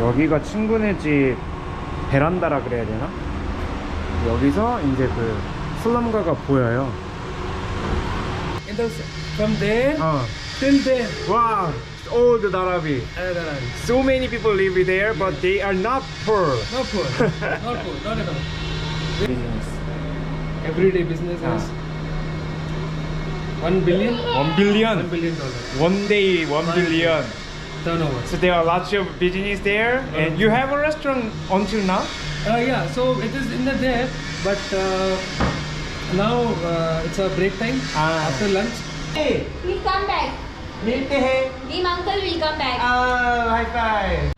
여기가 친구네 집 베란다라 그래야 되나? 여기서 이제 그 슬럼가가 보여요. In those, from there 어. till there. 와, old Dharavi. Another one. So many people live there, but they are not poor. Not poor. not poor. Not at all. Everyday business Ah. is one billion. One billion. One billion dollars One day, one One billion. turnover. So there are lots of business there, and you have a restaurant until now. Uh, yeah, so it is in the there, but uh, now uh, it's a break time Ah. after lunch. Hey, We'll come back. मिलते हैं. Neem uncle will come back. 아, 하이파이.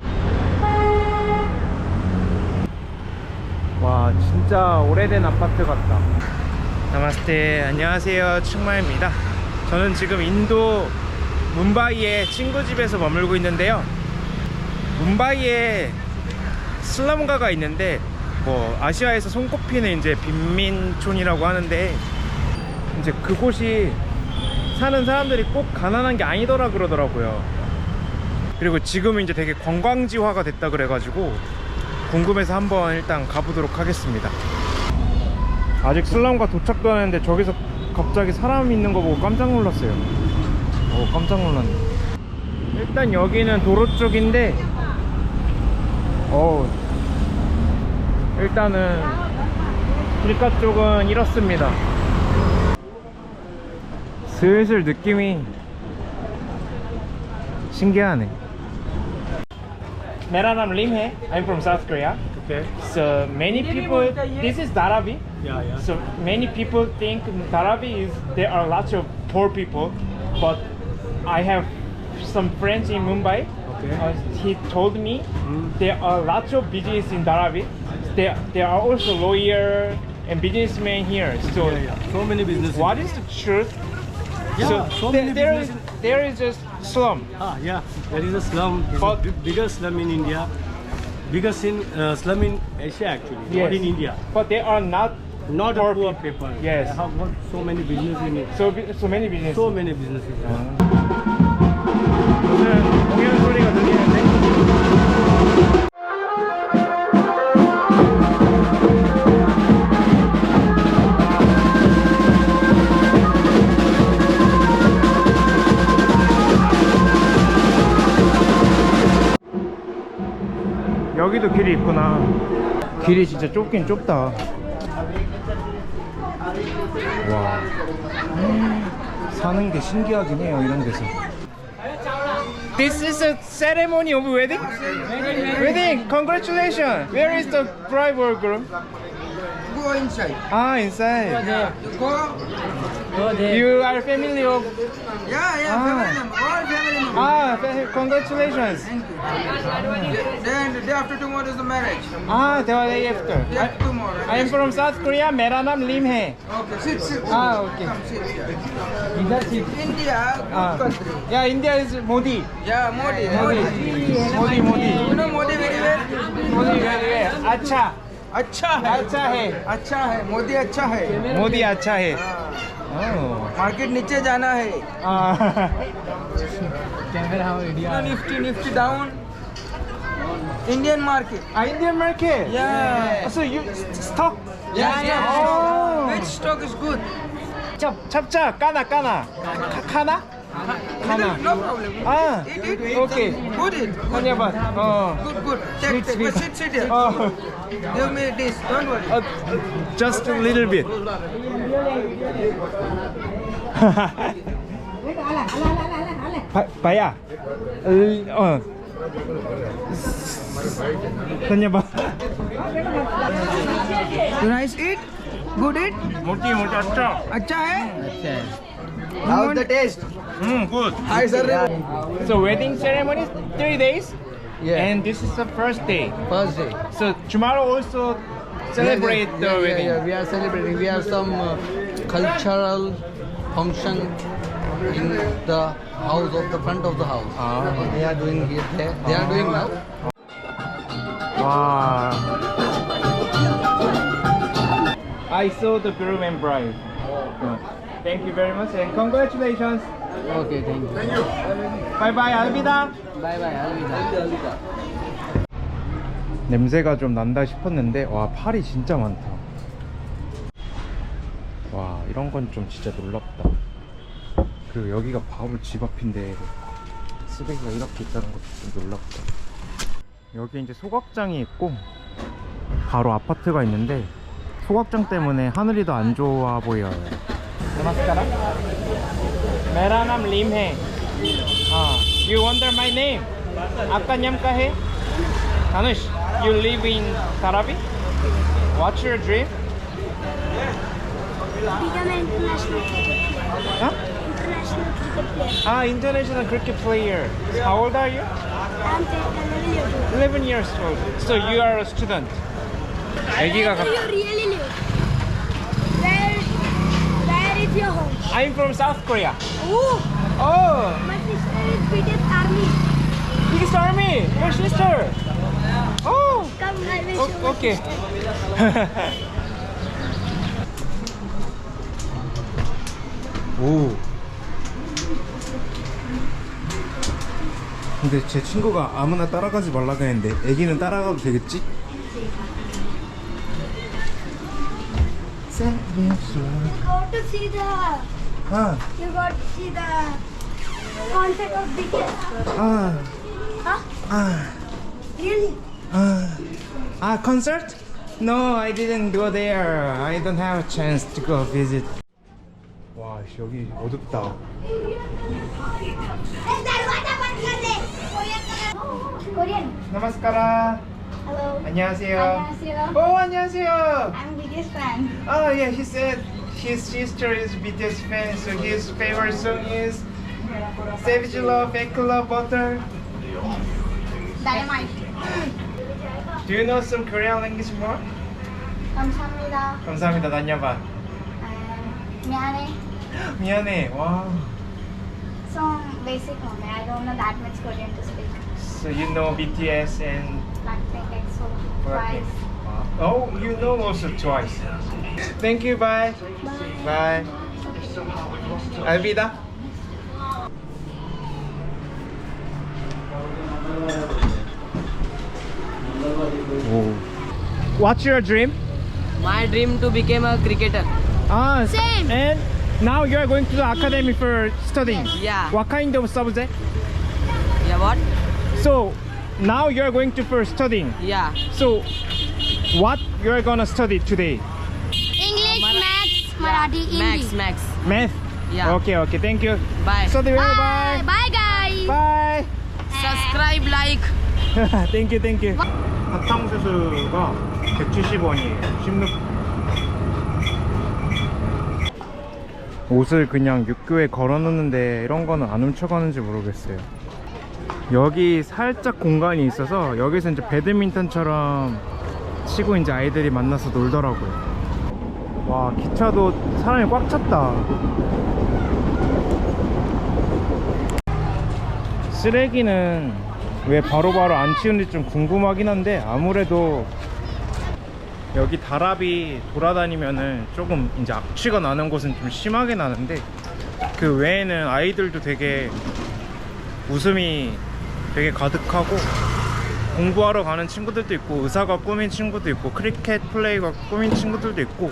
와, 진짜 오래된 아파트 같다. 나마스테, 안녕하세요. 충마입니다. 저는 지금 인도 뭄바이의 친구 집에서 머물고 있는데요. 뭄바이에 슬럼가가 있는데 뭐 아시아에서 손꼽히는 이제 빈민촌이라고 하는데 이제 그곳이 사는 사람들이 꼭 가난한 게 아니더라 그러더라고요. 그리고 지금은 이제 되게 관광지화가 됐다 그래가지고 궁금해서 한번 일단 가보도록 하겠습니다. 아직 슬럼가 도착도 안 했는데 저기서 갑자기 사람 있는 거 보고 깜짝 놀랐어요. 오, 깜짝 놀랐네. 일단 여기는 도로 쪽인데, 어 일단은 길가 쪽은 이렇습니다. 슬슬 느낌이 신기하네. मेरा नाम लिम है I'm from South Korea. Okay. So many people, this is Dharavi. Yeah, yeah. So many people think Dharavi is there are lots of poor people, but I have some friends in Mumbai. Okay. Uh, he told me Mm. there are lots of business in Dharavi. There, there are also lawyer and businessmen here. So Yeah, yeah. So many businesses. what is the truth? Yeah, so there- many there is businesses. there is just slum. Ah, yeah. There is a slum. But- the big- biggest slum in India. Biggest in uh, slum in Asia actually. Yes. Not in India. But they are not Not Poor a poor people. people. Yes. They have so many businesses in it. so so many business. So many businesses. 무 여기도 길이 있구나. 길이 진짜 좁긴 좁다. 와. 사는 게 신기하긴 해요, 이런 데서. This is a ceremony of wedding? Wedding! Congratulations! Where is the bride or groom? Go inside. Ah, inside. You go. You are family of. Yeah, yeah, Ah. family member. Ah, congratulations. Thank you. Then the day after tomorrow is the marriage. Ah, the day after. Day after tomorrow. I am from South Korea. मेरा नाम लिम है. Okay, sit, sit. Ah, okay. Come sit here. India, good Ah. country. Yeah, India is Modi. Yeah, Modi, Modi. Modi. Modi, Modi. You know Modi very well? Modi very well. अच्छा, अच्छा है अच्छा है. अच्छा है मोदी अच्छा है मोदी अच्छा है. हाँ, Oh. मार्केट नीचे जाना है Ah. Nifty Nifty down Indian market Ah, Indian market. Yeah. So you stock. Yeah, yeah. Oh. Which stock is good? 찹, 찹찹, 까나, 까나. 카, 카나? No problem. Ah, eat, okay. Good it. Dhanyabad. Oh. Good, good. Take, sweet, take. Sweet. Sit, sit here. Oh. Give me this. Don't worry. Uh, just a little bit. Paya. Oh. Dhanyabad. Nice eat? Good eat? Moti, moti, acha. Acha hai? Acha hai. How's the taste? Mm, good. Hi sir. So wedding ceremony is three days, Yeah. and this is the first day. First day. So tomorrow also celebrate yeah, the yeah, wedding. Yeah, yeah, we are celebrating. We have some uh, cultural function in the house of the front of the house. Ah. They are doing here. there. They are doing now. Wow. I saw the groom and bride. Uh, Thank you very much and congratulations. Okay, thank you. Bye bye, Alvida. Bye bye. Alvida. 냄새가 좀 난다 싶었는데 와 팔이 진짜 많다 와 이런 건 좀 진짜 놀랍다 그리고 여기가 바로 집 앞인데 쓰레기가 이렇게 있다는 것도 좀 놀랍다 여기 이제 소각장이 있고 바로 아파트가 있는데 소각장 때문에 하늘이 더 안 좋아 보여요 Namaskaram. मेरा नाम लीम है हाँ you wonder my name आपका नाम क्या है Anush, you live in Tarabi? What's your dream? Become an international cricket player. International cricket player. Ah, international cricket player. How old are you? I'm 11 years old. 11 years old. So you are a student. Whether really. Home? I'm from South Korea Oh, oh my sister is British Army. Biggest army your sister oh Come, I will show 오, my 오케이. sister. 오. 근데 제 친구가 아무나 따라가지 말라고 했는데 애기는 따라가도 되겠지? You got to see the, 아, you got to see the concert of BTS. 아, Huh? 아, Really? 아. 아, concert? No, I didn't go there. I don't have a chance to go visit. 와, 씨, 여기 어둡다. Korean. 나마스카라. Hello. 안녕하세요. 안녕하세요. 오, 안녕하세요. I'm BTS fan. Oh yeah, he said his sister is BTS fan, so his favorite song is Savage Love, Fake Love, Butter. Dynamite. Do you know some Korean language more? 감사합니다. 감사합니다, 다녀봐. Um, 미안해. 미안해. 와. Some basic only. I don't know that much Korean to speak. So you know BTS and Blackpink, EXO, Blackpink. Twice. Oh, you know also twice. Thank you, bye. Bye. bye. Alvida. Oh. What's your dream? My dream to become a cricketer. Ah, same. And now you are going to the academy for studying. Yeah. What kind of subject? Yeah, what? So now you are going to for studying. Yeah. So what you are gonna study today? English, Maths, Marathi, Hindi. Max, Max. Math. Yeah. Okay. Okay. Thank you. Bye. Well. Bye. Bye. Bye, guys. Bye. Subscribe, like. 땡큐 땡큐 사탕수수가 170원이에요 16 옷을 그냥 육교에 걸어놓는데 이런 거는 안 훔쳐가는지 모르겠어요 여기 살짝 공간이 있어서 여기서 이제 배드민턴처럼 치고 이제 아이들이 만나서 놀더라고요. 와 기차도 사람이 꽉 찼다. 쓰레기는 왜 바로바로 안 치우는지 좀 궁금하긴 한데 아무래도 여기 다랍이 돌아다니면은 조금 이제 악취가 나는 곳은 좀 심하게 나는데 그 외에는 아이들도 되게 웃음이 되게 가득하고 공부하러 가는 친구들도 있고 의사가 꾸민 친구도 있고 크리켓 플레이가 꾸민 친구들도 있고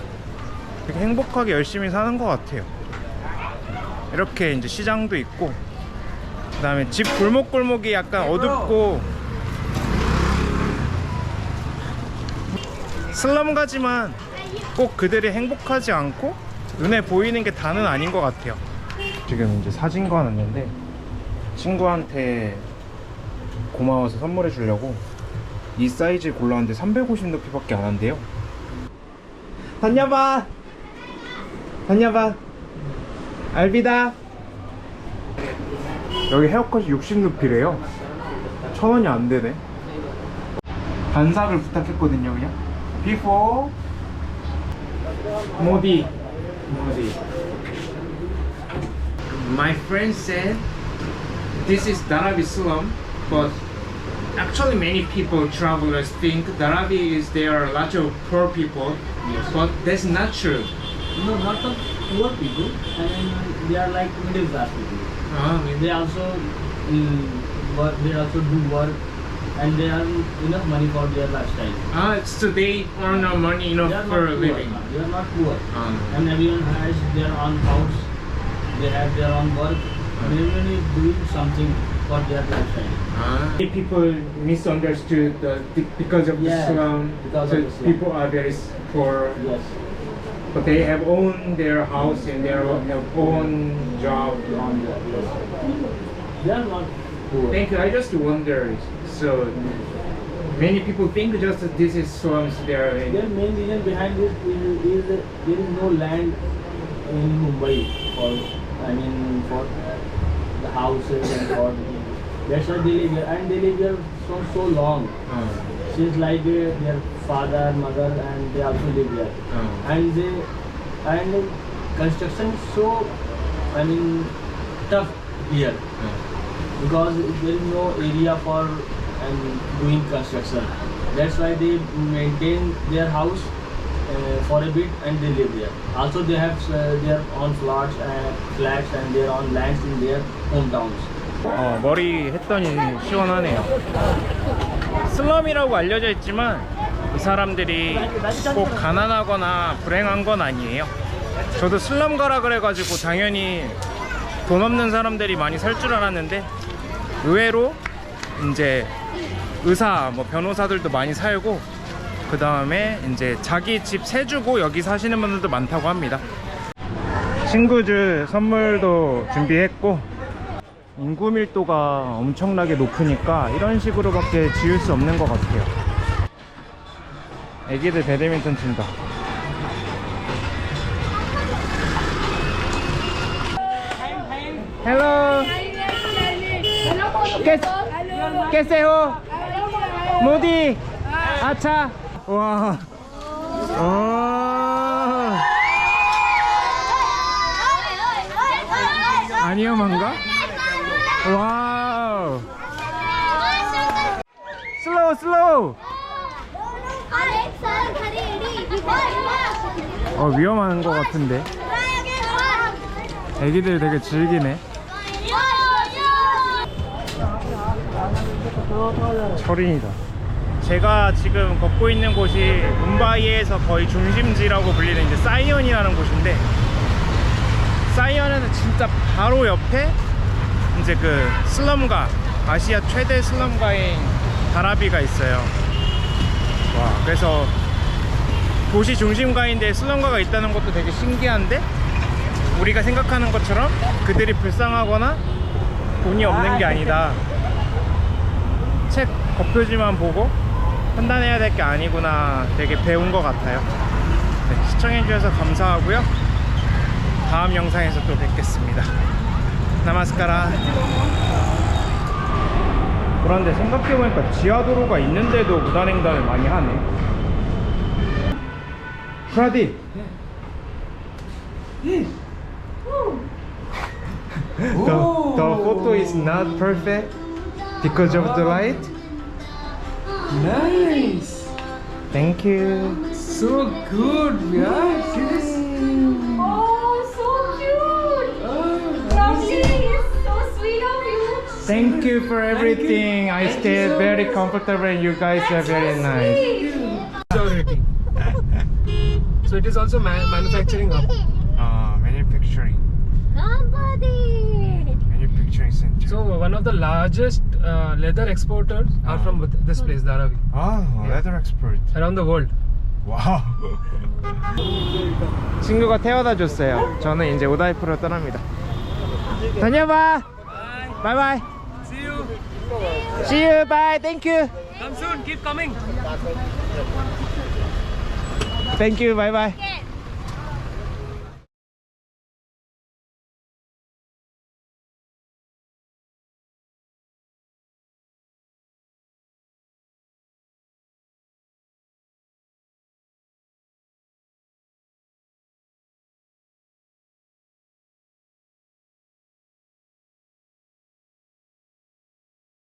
되게 행복하게 열심히 사는 것 같아요. 이렇게 이제 시장도 있고 그 다음에 집 골목골목이 약간 어둡고 슬럼 가지만 꼭 그들이 행복하지 않고 눈에 보이는 게 다는 아닌 것 같아요. 지금 이제 사진관 왔는데 친구한테 고마워서 선물해 주려고 이 사이즈 골랐는데 350 높이밖에 안 한대요. 다녀봐. 다녀봐. 알비다. 여기 헤어컷이 60 높이래요. 천 원이 안 되네. 반삭을 부탁했거든요 그냥. before 모디. 모디. My friend said this is Dharavi slum but actually many people travelers think Dharavi is there are a lot of poor people but that's not true No, not of poor people, and they are like middle class people. 아, They also mm, work, they also do work and they earn enough money for their lifestyle. Ah, so they earn no money They enough are for not a poor. living. They are not poor. Um, And everyone has their own house. They have their own work. And everyone is doing something for their lifestyle. ah. People misunderstood the, because of the Yeah, slum. because so the slum. people are very poor, Yes. but they have owned their house and their own- have own job. On their, yes. They are not poor. Thank you. I just wonder. So many people think just that this is slums. They are. The main reason behind this is, is that there is no land in Mumbai for, I mean, for the houses and for that's why they live here and they live here for so long. Uh, Since like uh, their father, mother, and they also live here. uh, And they and construction is so, I mean, tough here uh. because there is no area for um, doing construction. That's why they maintain their house uh, for a bit and they live there. Also, they have uh, their own flats and flats and their own lands in their hometowns. 어, 머리 했더니 시원하네요. 슬럼이라고 알려져 있지만 이 사람들이 꼭 가난하거나 불행한 건 아니에요. 저도 슬럼 가라 그래가지고 당연히 돈 없는 사람들이 많이 살 줄 알았는데 의외로 이제 의사, 뭐 변호사들도 많이 살고 그 다음에 이제 자기 집 세주고 여기 사시는 분들도 많다고 합니다. 친구들 선물도 준비했고 인구 밀도가 엄청나게 높으니까 이런 식으로밖에 지을 수 없는 것 같아요. 애기들 배드민턴 친다. 헬로 깨세요 모디 아차 와 어. 아니요, 뭔가? 와우. 슬로우 슬로우. 어 위험한 것 같은데. 애기들 되게 즐기네. 철인이다. 제가 지금 걷고 있는 곳이 뭄바이에서 거의 중심지라고 불리는 이제 사이언이라는 곳인데 사이언에는 진짜 바로 옆에 이제 그 슬럼가 아시아 최대 슬럼가인 다라비가 있어요. 와 그래서 도시 중심가인데 슬럼가가 있다는 것도 되게 신기한데 우리가 생각하는 것처럼 그들이 불쌍하거나 돈이 없는 게 아니다. 책 겉표지만 보고 판단해야 될 게 아니구나 되게 배운 것 같아요. 네, 시청해주셔서 감사하고요. 다음 영상에서 또 뵙겠습니다 나마스카라 그런데 생각해보니까 지하도로가 있는데도 무단횡단을 많이 하네 프라디 the, the photo is not perfect because of the light Nice. thank you So good. Yeah. thank you for everything i Thank stayed you so very much. comfortable and you guys are That's very so nice sweet. already. so it is also ma- manufacturing hub. uh, manufacturing Somebody! manufacturing center So one of the largest uh, leather exporters are Ah. from this place, Dharavi, 아 leather expert around the world. 와우 친구가 태워다 줬어요 저는 이제 오다이프로 떠납니다 다녀봐 바이바이 See you. Bye thank you Come soon. Keep coming. thank you bye bye Okay.